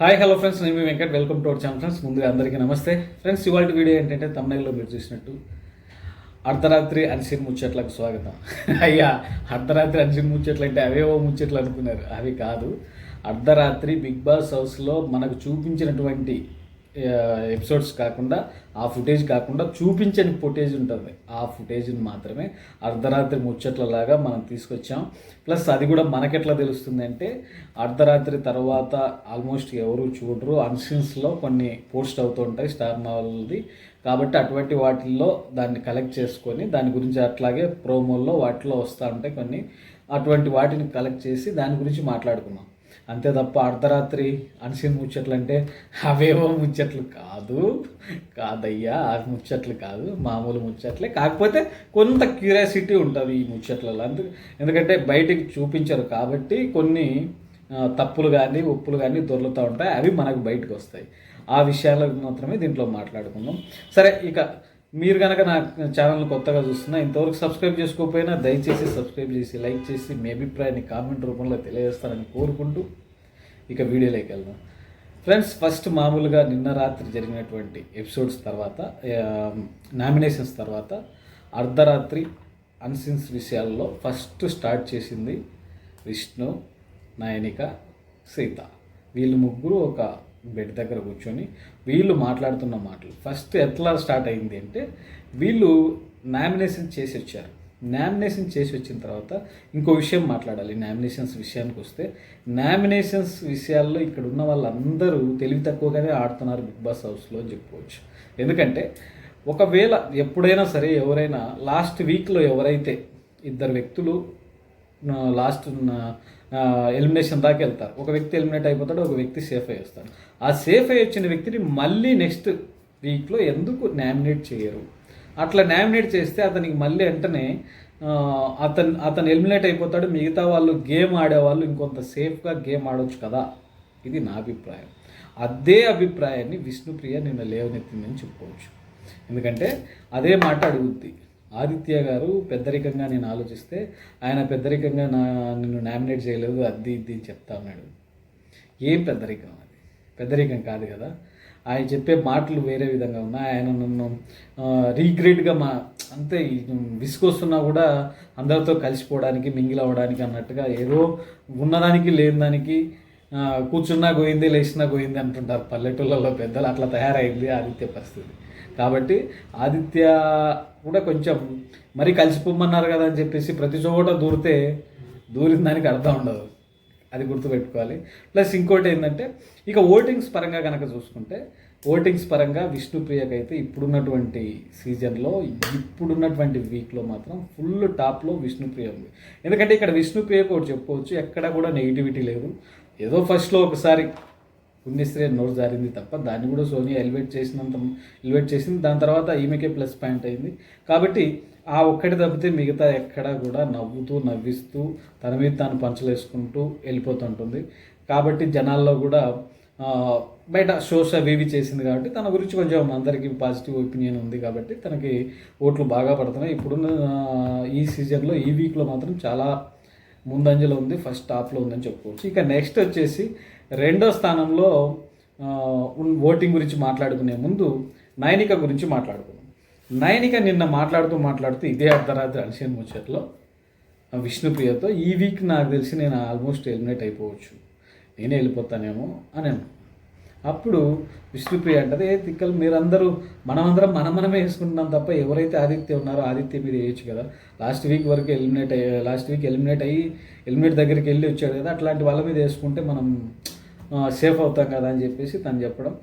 Hi hello friends నేను మీ Venkat. Welcome to our channel friends ముందుగా అందరికీ నమస్తే. ఫ్రెండ్స్ ఇవాళ వీడియో ఏంటంటే తమిళలో మీరు చూసినట్టు అర్ధరాత్రి అన్సిన్ ముచ్చట్లకు స్వాగతం. అయ్యా అర్ధరాత్రి అన్సిన్ ముచ్చట్లు అంటే అవేవో ముచ్చట్లు అనుకున్నారు. అవి కాదు. అర్ధరాత్రి బిగ్ బాస్ హౌస్లో మనకు చూపించినటువంటి ఎపిసోడ్స్ కాకుండా ఆ ఫుటేజ్ కాకుండా చూపించని ఫుటేజ్ ఉంటుంది. ఆ ఫుటేజ్ని మాత్రమే అర్ధరాత్రి ముచ్చట్లలాగా మనం తీసుకొచ్చాం. ప్లస్ అది కూడా మనకెట్లా తెలుస్తుంది అంటే అర్ధరాత్రి తర్వాత ఆల్మోస్ట్ ఎవరు చూడరు. అన్సీన్స్లో కొన్ని పోస్ట్ అవుతూ ఉంటాయి స్టార్ మాల్ది కాబట్టి అటువంటి వాటిల్లో దాన్ని కలెక్ట్ చేసుకొని దాని గురించి అట్లాగే ప్రోమోల్లో వాటిలో వస్తూ ఉంటాయి కొన్ని. అటువంటి వాటిని కలెక్ట్ చేసి దాని గురించి మాట్లాడుకున్నాం అంతే తప్ప అర్ధరాత్రి అనిసిన ముచ్చట్లు అంటే అవేవో ముచ్చట్లు కాదు. కాదయ్యా ఆ ముచ్చట్లు కాదు మామూలు ముచ్చట్లే. కాకపోతే కొంత క్యూరియాసిటీ ఉంటుంది ఈ ముచ్చట్లలో. అందుకు ఎందుకంటే బయటికి చూపించరు కాబట్టి కొన్ని తప్పులు కానీ ఒప్పులు కానీ దొర్లుతూ ఉంటాయి. అవి మనకు బయటకు వస్తాయి ఆ విషయాలకు మాత్రమే దీంట్లో మాట్లాడుకుందాం. సరే ఇక మీరు కనుక నా ఛానల్ కొత్తగా చూస్తున్నా ఇంతవరకు సబ్స్క్రైబ్ చేసుకోకపోయినా దయచేసి సబ్స్క్రైబ్ చేసి లైక్ చేసి మీ అభిప్రాయాన్ని కామెంట్ రూపంలో తెలియజేస్తారని కోరుకుంటూ ఇక వీడియోలోకి వెళ్దాం. ఫ్రెండ్స్ ఫస్ట్ మామూలుగా నిన్న రాత్రి జరిగినటువంటి ఎపిసోడ్స్ తర్వాత నామినేషన్స్ తర్వాత అర్ధరాత్రి అన్సిన్స్ విషయాల్లో ఫస్ట్ స్టార్ట్ చేసింది విష్ణు నయనిక సీత. వీళ్ళు ముగ్గురు ఒక బెడ్ దగ్గర కూర్చొని వీళ్ళు మాట్లాడుతున్న మాటలు. ఫస్ట్ ఎట్లా స్టార్ట్ అయింది అంటే వీళ్ళు నామినేషన్ చేసి వచ్చారు. నామినేషన్ చేసి వచ్చిన తర్వాత ఇంకో విషయం మాట్లాడాలి. నామినేషన్స్ విషయానికి వస్తే నామినేషన్స్ విషయాల్లో ఇక్కడ ఉన్న వాళ్ళందరూ తెలివి తక్కువగానే ఆడుతున్నారు బిగ్ బాస్ హౌస్లో అని చెప్పుకోవచ్చు. ఎందుకంటే ఒకవేళ ఎప్పుడైనా సరే ఎవరైనా లాస్ట్ వీక్లో ఎవరైతే ఇద్దరు వ్యక్తులు లాస్ట్ ఎలిమినేషన్ దాకా వెళ్తారు. ఒక వ్యక్తి ఎలిమినేట్ అయిపోతాడు ఒక వ్యక్తి సేఫ్ అయ్యి వస్తాడు. ఆ సేఫ్ అయ్యి వచ్చిన వ్యక్తిని మళ్ళీ నెక్స్ట్ వీక్లో ఎందుకు నామినేట్ చేయరు? అట్లా నామినేట్ చేస్తే అతనికి మళ్ళీ వెంటనే అతను అతను ఎలిమినేట్ అయిపోతాడు. మిగతా వాళ్ళు గేమ్ ఆడేవాళ్ళు ఇంకొంత సేఫ్గా గేమ్ ఆడవచ్చు కదా? ఇది నా అభిప్రాయం. అదే అభిప్రాయాన్ని విష్ణుప్రియ నిన్న లేవనెత్తిందని చెప్పుకోవచ్చు. ఎందుకంటే అదే మాట అడుగుద్ది. ఆదిత్య గారు పెద్దరికంగా నేను ఆలోచిస్తే ఆయన పెద్దరికంగా నా నిన్ను నామినేట్ చేయలేదు అది ఇది అని చెప్తా ఉన్నాడు. ఏం పెద్దరికం అది? పెద్దరికం కాదు కదా. ఆయన చెప్పే మాటలు వేరే విధంగా ఉన్నాయి. ఆయన నన్ను రీగ్రేట్గా మా అంతే విసుకొస్తున్నా కూడా అందరితో కలిసిపోవడానికి మింగిల్ అవ్వడానికి అన్నట్టుగా ఏదో ఉన్నదానికి లేని దానికి కూర్చున్నా గోయింది లేచినా గోయింది అంటుంటారు పల్లెటూళ్ళలో పెద్దలు. అట్లా తయారైంది ఆదిత్య పరిస్థితి. కాబట్టి ఆదిత్య కూడా కొంచెం మరీ కలిసిపోమన్నారు కదా అని చెప్పేసి ప్రతి చోట దూరితే దూరిన దానికి అర్థం ఉండదు. అది గుర్తుపెట్టుకోవాలి. ప్లస్ ఇంకోటి ఏంటంటే ఇక ఓటింగ్స్ పరంగా కనుక చూసుకుంటే ఓటింగ్స్ పరంగా విష్ణుప్రియకి అయితే ఇప్పుడున్నటువంటి సీజన్లో ఇప్పుడున్నటువంటి వీక్లో మాత్రం ఫుల్ టాప్లో విష్ణుప్రియ ఉంది. ఎందుకంటే ఇక్కడ విష్ణుప్రియకు ఒకటి చెప్పుకోవచ్చు ఎక్కడ కూడా నెగిటివిటీ లేదు. ఏదో ఫస్ట్లో ఒకసారి పుణ్యశ్రీ నోరు జారింది తప్ప దాన్ని కూడా సోనీ ఎలివేట్ చేసినంత ఎలివేట్ చేసింది. దాని తర్వాత ఈమెకే ప్లస్ పాయింట్ అయింది. కాబట్టి ఆ ఒక్కటి తప్పితే మిగతా ఎక్కడ కూడా నవ్వుతూ నవ్విస్తూ తన మీద తాను పంచలేసుకుంటూ వెళ్ళిపోతుంటుంది. కాబట్టి జనాల్లో కూడా బయట షోస్ అవి చేసింది కాబట్టి తన గురించి కొంచెం అందరికీ పాజిటివ్ ఒపీనియన్ ఉంది కాబట్టి తనకి ఓట్లు బాగా పడుతున్నాయి. ఇప్పుడున్న ఈ సీజన్లో ఈ వీక్లో మాత్రం చాలా ముందంజలో ఉంది ఫస్ట్ టాప్లో ఉందని చెప్పుకోవచ్చు. ఇక నెక్స్ట్ వచ్చేసి రెండో స్థానంలో ఓటింగ్ గురించి మాట్లాడుకునే ముందు నైనిక గురించి మాట్లాడుకున్నాం నైనిక నిన్న మాట్లాడుతూ మాట్లాడుతూ ఇదే అర్ధరాత్రి అలసిన ముచ్చట్లో విష్ణుప్రియతో ఈ వీక్ నాకు తెలిసి నేను ఆల్మోస్ట్ ఎలిమినేట్ అయిపోవచ్చు. నేనే వెళ్ళిపోతానేమో అని అన్నాను అప్పుడు విష్ణుప్రియ అంటది ఏ తిక్కలు మీరందరూ మనమందరం మనం మనమే వేసుకుంటున్నాం తప్ప ఎవరైతే ఆదిత్య ఉన్నారో ఆదిత్య మీద వేయచ్చు కదా. లాస్ట్ వీక్ వరకు ఎలిమినేట్ అయ్యి లాస్ట్ వీక్ ఎలిమినేట్ అయ్యి ఎలిమినేట్ దగ్గరికి వెళ్ళి వచ్చాడు కదా అట్లాంటి వాళ్ళ మీద వేసుకుంటే మనం సేఫ్ అవుతాం కదా అని చెప్పేసి తను చెప్పడం.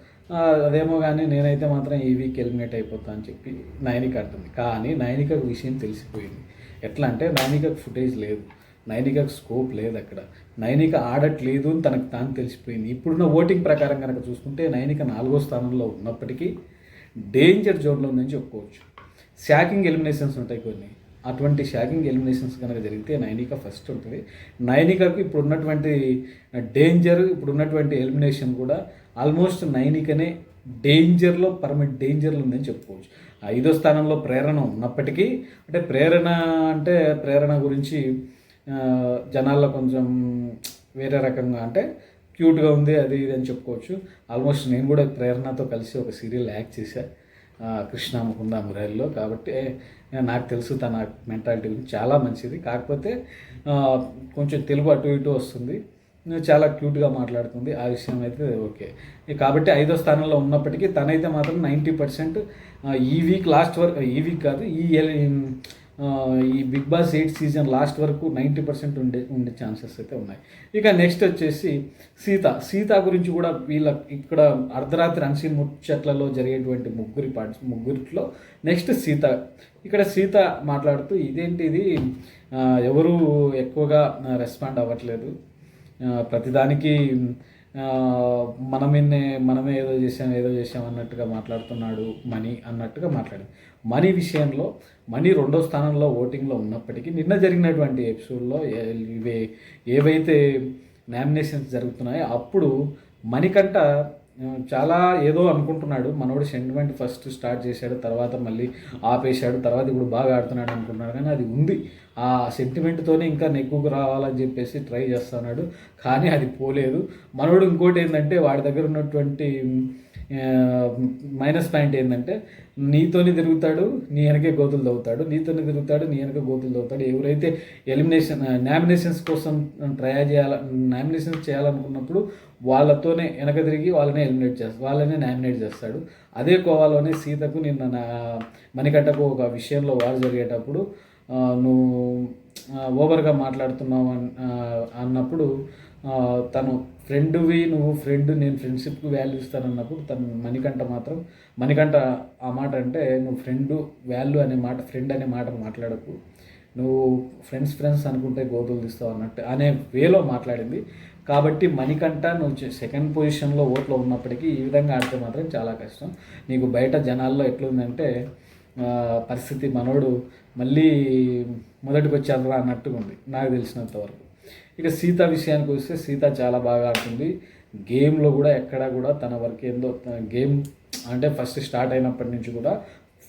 అదేమో కానీ నేనైతే మాత్రం ఈ వీక్ ఎలిమినేట్ అయిపోతా అని చెప్పి నైనిక అంటుంది కానీ నైనికకు విషయం తెలిసిపోయింది. ఎట్లా అంటే నైనికకు ఫుటేజ్ లేదు. నైనికకు స్కోప్ లేదు అక్కడ. నైనిక ఆడట్లేదు అని తనకు తాను తెలిసిపోయింది. ఇప్పుడున్న ఓటింగ్ ప్రకారం కనుక చూసుకుంటే నైనిక నాలుగో స్థానంలో ఉన్నప్పటికీ డేంజర్ జోన్లో ఉందని చెప్పుకోవచ్చు. షాకింగ్ ఎలిమినేషన్స్ ఉంటాయి కొన్ని. అటువంటి షాకింగ్ ఎలిమినేషన్స్ కనుక జరిగితే నైనిక ఫస్ట్ ఉంటుంది. నైనికకు ఇప్పుడు ఉన్నటువంటి డేంజర్ ఇప్పుడు ఉన్నటువంటి ఎలిమినేషన్ కూడా ఆల్మోస్ట్ నైనికనే డేంజర్లో పర్మనెంట్ డేంజర్లో ఉందని చెప్పుకోవచ్చు. ఐదో స్థానంలో ప్రేరణ ఉన్నప్పటికీ అంటే ప్రేరణ అంటే ప్రేరణ గురించి జనాల్లో కొంచెం వేరే రకంగా అంటే క్యూట్గా ఉంది అది ఇది అని చెప్పుకోవచ్చు. ఆల్మోస్ట్ నేను కూడా ప్రేరణతో కలిసి ఒక సీరియల్ యాక్ట్ చేశా కృష్ణ ముకుంద మురారిలో కాబట్టి నాకు తెలుసు తన మెంటాలిటీ గురించి చాలా మంచిది. కాకపోతే కొంచెం తెలుగు అటు ఇటు వస్తుంది. చాలా క్యూట్గా మాట్లాడుతుంది. ఆ విషయం అయితే ఓకే. కాబట్టి ఐదో స్థానంలో ఉన్నప్పటికీ తనైతే మాత్రం నైంటీ పర్సెంట్ ఈ వీక్ లాస్ట్ వరకు ఈ వీక్ కాదు ఈ ఈ Bigg Boss eight season last వరకు నైంటీ పర్సెంట్ ఉండే ఉండే ఛాన్సెస్ అయితే ఉన్నాయి. ఇక నెక్స్ట్ వచ్చేసి సీత. సీత గురించి కూడా వీళ్ళ ఇక్కడ అర్ధరాత్రి అన్సీన్ ముచ్చట్లలో జరిగేటువంటి ముగ్గురి పార్ట్స్ ముగ్గురిలో నెక్స్ట్ సీత. ఇక్కడ సీత మాట్లాడుతూ ఇదేంటి ఇది? ఎవరు ఎక్కువగా రెస్పాండ్ అవ్వట్లేదు. ప్రతిదానికి మనమే మనమే ఏదో చేసాం ఏదో చేసాం అన్నట్టుగా మాట్లాడుతున్నాడు మనీ అన్నట్టుగా మాట్లాడింది. మనీ విషయంలో మనీ రెండో స్థానంలో ఓటింగ్లో ఉన్నప్పటికీ నిన్న జరిగినటువంటి ఎపిసోడ్లో ఇవే ఏవైతే నామినేషన్స్ జరుగుతున్నాయో అప్పుడు మణికంట చాలా ఏదో అనుకుంటున్నాడు. మనోడు సెంటిమెంట్ ఫస్ట్ స్టార్ట్ చేశాడు తర్వాత మళ్ళీ ఆపేశాడు తర్వాత ఇప్పుడు బాగా ఆడుతున్నాడు అనుకుంటున్నాడు. కానీ అది ఉంది. ఆ సెంటిమెంట్తోనే ఇంకా నెగ్గుకు రావాలని చెప్పేసి ట్రై చేస్తున్నాడు. కానీ అది పోలేదు. మనోడు ఇంకోటి ఏంటంటే వాడి దగ్గర ఉన్నటువంటి మైనస్ పాయింట్ ఏంటంటే నీతోనే తిరుగుతాడు నీ వెనకే గోతులు తవ్వుతాడు నీతోనే తిరుగుతాడు నీ వెనక గోతులు తవ్వుతాడు. ఎవరైతే ఎలిమినేషన్ నామినేషన్స్ కోసం ట్రై చేయాల నామినేషన్స్ చేయాలనుకున్నప్పుడు వాళ్ళతోనే వెనక తిరిగి వాళ్ళనే ఎలిమినేట్ చేస్తాడు వాళ్ళనే నామినేట్ చేస్తాడు. అదే కోవాలోనే సీతకు నిన్న నా మణికట్టకు ఒక విషయంలో వారు జరిగేటప్పుడు నువ్వు ఓవర్గా మాట్లాడుతున్నావు అన్నప్పుడు తను ఫ్రెండ్వి నువ్వు ఫ్రెండ్ నేను ఫ్రెండ్షిప్కి వాల్యూ ఇస్తాను అన్నప్పుడు తను మణికంఠ మాత్రం మణికంఠ ఆ మాట అంటే నువ్వు ఫ్రెండ్ వాల్యూ అనే మాట ఫ్రెండ్ అనే మాట మాట్లాడకు. నువ్వు ఫ్రెండ్స్ ఫ్రెండ్స్ అనుకుంటే గోతులు తీస్తావు అన్నట్టు అనే వేలో మాట్లాడింది. కాబట్టి మణికంఠ నువ్వు సెకండ్ పొజిషన్లో ఓట్లో ఉన్నప్పటికీ ఈ విధంగా ఆడితే మాత్రం చాలా కష్టం. నీకు బయట జనాల్లో ఎట్లుందంటే పరిస్థితి మనోడు మళ్ళీ మొదటికి వచ్చారా అన్నట్టుగా ఉంది నాకు తెలిసినంత వరకు ఇక సీత విషయానికి వస్తే సీత చాలా బాగా ఆడుతుంది. గేమ్లో కూడా ఎక్కడా కూడా తన వరకు ఏందో గేమ్ అంటే ఫస్ట్ స్టార్ట్ అయినప్పటి నుంచి కూడా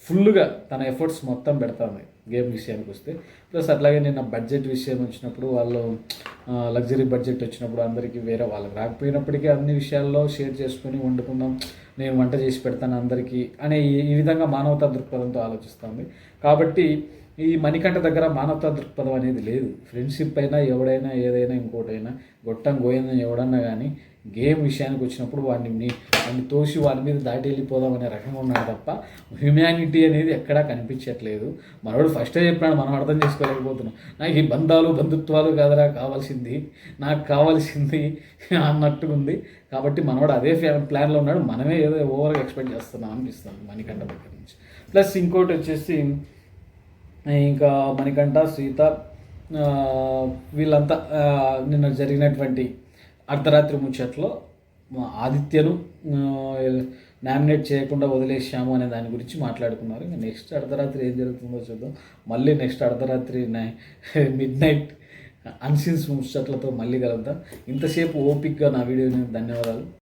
ఫుల్గా తన ఎఫర్ట్స్ మొత్తం పెడతాను గేమ్ విషయానికి వస్తే. ప్లస్ అట్లాగే నిన్న బడ్జెట్ విషయం వచ్చినప్పుడు వాళ్ళు లగ్జరీ బడ్జెట్ వచ్చినప్పుడు అందరికీ వేరే వాళ్ళకి రాకపోయినప్పటికీ అన్ని విషయాల్లో షేర్ చేసుకొని వండుకుందాం నేను వంట చేసి పెడతాను అందరికీ అనే ఈ ఈ విధంగా మానవతా దృక్పథంతో ఆలోచిస్తుంది. కాబట్టి ఈ మణికంఠ దగ్గర మానవతా దృక్పథం అనేది లేదు. ఫ్రెండ్షిప్ అయినా ఎవడైనా ఏదైనా ఇంకోటైనా గొట్టం గోయిందని ఎవడన్నా కానీ గేమ్ విషయానికి వచ్చినప్పుడు వాడిని వాడిని తోసి వాడి మీద దాటి వెళ్ళిపోదాం అనే రకంగా ఉన్నాడు తప్ప హ్యుమానిటీ అనేది ఎక్కడా కనిపించట్లేదు. మనవాడు ఫస్టే చెప్పినాడు మనం అర్థం చేసుకోలేకపోతున్నాం. నాకు ఈ బంధాలు బంధుత్వాలు కాదరా కావాల్సింది నాకు కావాల్సింది అన్నట్టుగా ఉంది కాబట్టి మనవాడు అదే ప్లాన్లో ఉన్నాడు. మనమే ఏదో ఓవర్గా ఎక్స్పెక్ట్ చేస్తున్నాం అనిపిస్తుంది మణికంఠ దగ్గర నుంచి. ప్లస్ ఇంకోటి వచ్చేసి ఇంకా మణికంఠ సీత వీళ్ళంతా నిన్న జరిగినటువంటి అర్ధరాత్రి ముచ్చట్లో ఆదిత్యను నామినేట్ చేయకుండా వదిలేసాము అనే దాని గురించి మాట్లాడుకున్నారు. ఇంకా నెక్స్ట్ అర్ధరాత్రి ఏం జరుగుతుందో చూద్దాం. మళ్ళీ నెక్స్ట్ అర్ధరాత్రి నై మిడ్ నైట్ అన్సీన్స్ ముచ్చట్లతో మళ్ళీ కలుద్దాం. ఇంతసేపు ఓపిక్గా నా వీడియోని ధన్యవాదాలు.